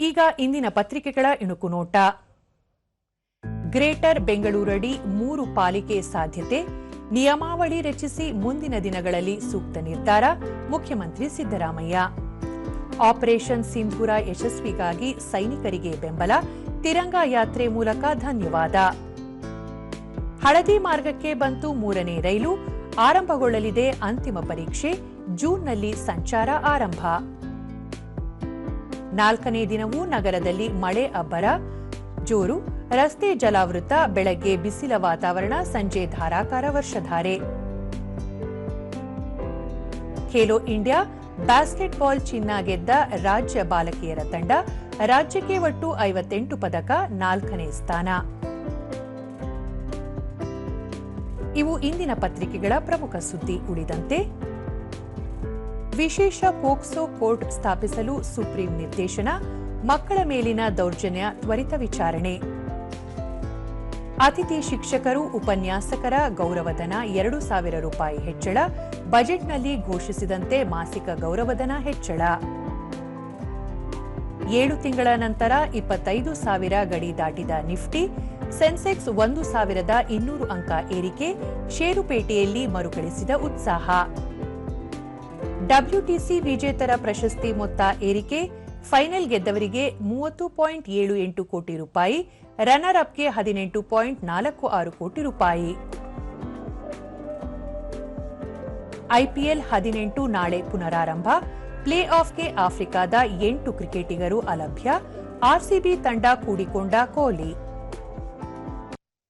ಈಗ ಇಂದಿನ ಪತ್ರಿಕೆಗಳ ಇಣುಕು ನೋಟ. ಗ್ರೇಟರ್ ಬೆಂಗಳೂರಡಿ ಮೂರು ಪಾಲಿಕೆ ಸಾಧ್ಯತೆ, ನಿಯಮಾವಳಿ ರಚಿಸಿ ಮುಂದಿನ ದಿನಗಳಲ್ಲಿ ಸೂಕ್ತ ನಿರ್ಧಾರ, ಮುಖ್ಯಮಂತ್ರಿ ಸಿದ್ದರಾಮಯ್ಯ. ಆಪರೇಷನ್ ಸಿಂಧೂರ ಯಶಸ್ವಿಗಾಗಿ ಸೈನಿಕರಿಗೆ ಬೆಂಬಲ, ತಿರಂಗ ಯಾತ್ರೆ ಮೂಲಕ ಧನ್ಯವಾದ. ಹಳದಿ ಮಾರ್ಗಕ್ಕೆ ಬಂತು ಮೂರನೇ ರೈಲು, ಆರಂಭಗೊಳ್ಳಲಿದೆ ಅಂತಿಮ ಪರೀಕ್ಷೆ, ಜೂನ್ನಲ್ಲಿ ಸಂಚಾರ ಆರಂಭ. ನಾಲ್ಕನೇ ದಿನವೂ ನಗರದಲ್ಲಿ ಮಳೆ ಅಬ್ಬರ, ಜೋರು, ರಸ್ತೆ ಜಲಾವೃತ, ಬೆಳಗ್ಗೆ ಬಿಸಿಲ ವಾತಾವರಣ, ಸಂಜೆ ಧಾರಾಕಾರ ವರ್ಷಧಾರೆ. ಖೇಲೋ ಇಂಡಿಯಾ ಬ್ಯಾಸ್ಕೆಟ್ಬಾಲ್ ಚಿನ್ನ ಗೆದ್ದ ರಾಜ್ಯ ಬಾಲಕಿಯರ ತಂಡ ರಾಜ್ಯಕ್ಕೆ ಒಟ್ಟು ಐವತ್ತೆಂಟು ಪದಕ, ನಾಲ್ಕನೇ ಸ್ಥಾನ. ಇವು ಇಂದಿನ ಪತ್ರಿಕೆಗಳ ಪ್ರಮುಖ ಸುದ್ದಿ ಉಳಿದಂತೆ ವಿಶೇಷ ಪೋಕ್ಸೋ ಕೋರ್ಟ್ ಸ್ಥಾಪಿಸಲು ಸುಪ್ರೀಂ ನಿರ್ದೇಶನ, ಮಕ್ಕಳ ಮೇಲಿನ ದೌರ್ಜನ್ಯ ತ್ವರಿತ ವಿಚಾರಣೆ. ಅತಿಥಿ ಶಿಕ್ಷಕರು, ಉಪನ್ಯಾಸಕರ ಗೌರವಧನ ಎರಡು ಸಾವಿರ ರೂಪಾಯಿ ಹೆಚ್ಚಳ, ಬಜೆಟ್ನಲ್ಲಿ ಘೋಷಿಸಿದಂತೆ ಮಾಸಿಕ ಗೌರವಧನ ಹೆಚ್ಚಳ. ಏಳು ತಿಂಗಳ ನಂತರ ಇಪ್ಪತ್ತೈದು ಸಾವಿರ ಗಡಿ ದಾಟಿದ ನಿಫ್ಟಿ, ಸೆನ್ಸೆಕ್ಸ್ ಒಂದು ಸಾವಿರದ ಇನ್ನೂರು ಅಂಕ ಏರಿಕೆ, ಷೇರುಪೇಟೆಯಲ್ಲಿ ಮರುಕಳಿಸಿದ ಉತ್ಸಾಹ. ಡಬ್ಲ್ಯೂಟಿಸಿ ವಿಜೇತರ ಪ್ರಶಸ್ತಿ ಮೊತ್ತ ಏರಿಕೆ, ಫೈನಲ್ ಗೆದ್ದವರಿಗೆ ಮೂವತ್ತು ಪಾಯಿಂಟ್ ಏಳು ಎಂಟು ಕೋಟಿ ರೂಪಾಯಿ ರನ್ನರ್ ಅಪ್ಗೆ ಹದಿನೆಂಟು ಪಾಯಿಂಟ್ ನಾಲ್ಕು ಆರು ಕೋಟಿ ರೂಪಾಯಿ. ಐಪಿಎಲ್ ಹದಿನೆಂಟು ನಾಳೆ ಪುನರಾರಂಭ ಪ್ಲೇ ಆಫ್ಗೆ ಆಫ್ರಿಕಾದ ಎಂಟು ಕ್ರಿಕೆಟಿಗರು ಅಲಭ್ಯ ಆರ್ಸಿಬಿ ತಂಡ ಕೂಡಿಕೊಂಡ ಕೊಹ್ಲಿ.